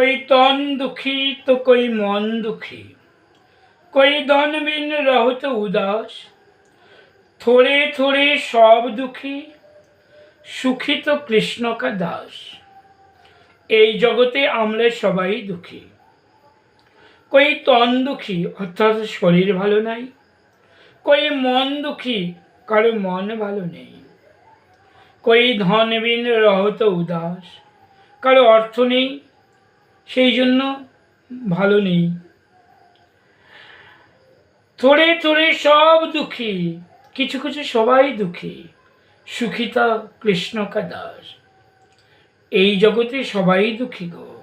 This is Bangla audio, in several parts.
কই তন দুঃখী, তো কই মন দুঃখী। কই দন বিন রহত উদাস, থোড়ে থোড়ে সব দুঃখী, সুখী তো কৃষ্ণকা দাস। এই জগতে আমরা সবাই দুঃখী। কই তন দুঃখী, অর্থাৎ শরীর ভালো নাই। কই মন দুঃখী, কারও মন ভালো নেই। কই ধনবিন রহত উদাস, কারও অর্থ নেই সেই জন্য ভালো নেই। থোড়ে থোড়ে সব দুঃখী, কিছু কিছু সবাই দুঃখী সুখিতা কৃষ্ণ কা দাস। এই জগতে সবাই দুঃখী গো।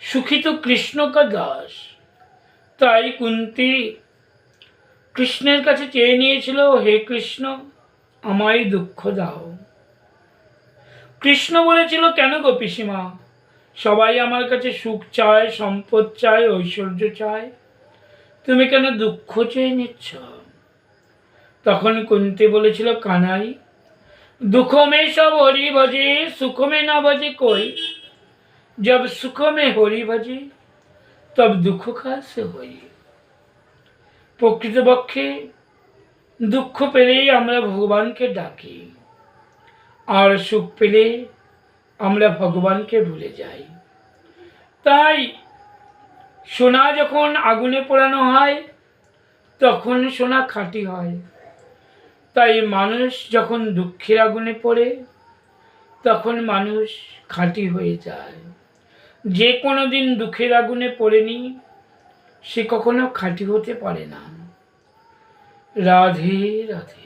সুখী তো কৃষ্ণ কা দাস। তাই কুন্তি কৃষ্ণের কাছে চেয়ে নিয়েছিল, হে কৃষ্ণ, আমায় দুঃখ দাও। কৃষ্ণ বলেছিল, কেন গো পিসিমা? সবাই আমার কাছে সুখ চায়, সম্পদ চায়, ঐশ্বর্য চায়। তুমি কেন দুঃখ চেয়ে নিচ্ছ? তখন কুন্তি বলেছিল, কানাই, দুঃখমে সব হরি ভজে, সুখমে না ভজে কই? যব সুখমে হরি ভজে, তব দুঃখ কাছে হই। প্রকৃতপক্ষে দুঃখ পেলেই আমরা ভগবানকে ডাকি। আর সুখ পেলে আমরা ভগবানকে ভুলে যাই। তাই সোনা যখন আগুনে পোড়ানো হয়, তখন সোনা খাঁটি হয়। তাই মানুষ যখন দুঃখের আগুনে পড়ে, তখন মানুষ খাঁটি হয়ে যায়। যে কোনো দিন দুঃখের আগুনে পড়েনি, সে কখনো খাঁটি হতে পারে না। রাধে রাধে।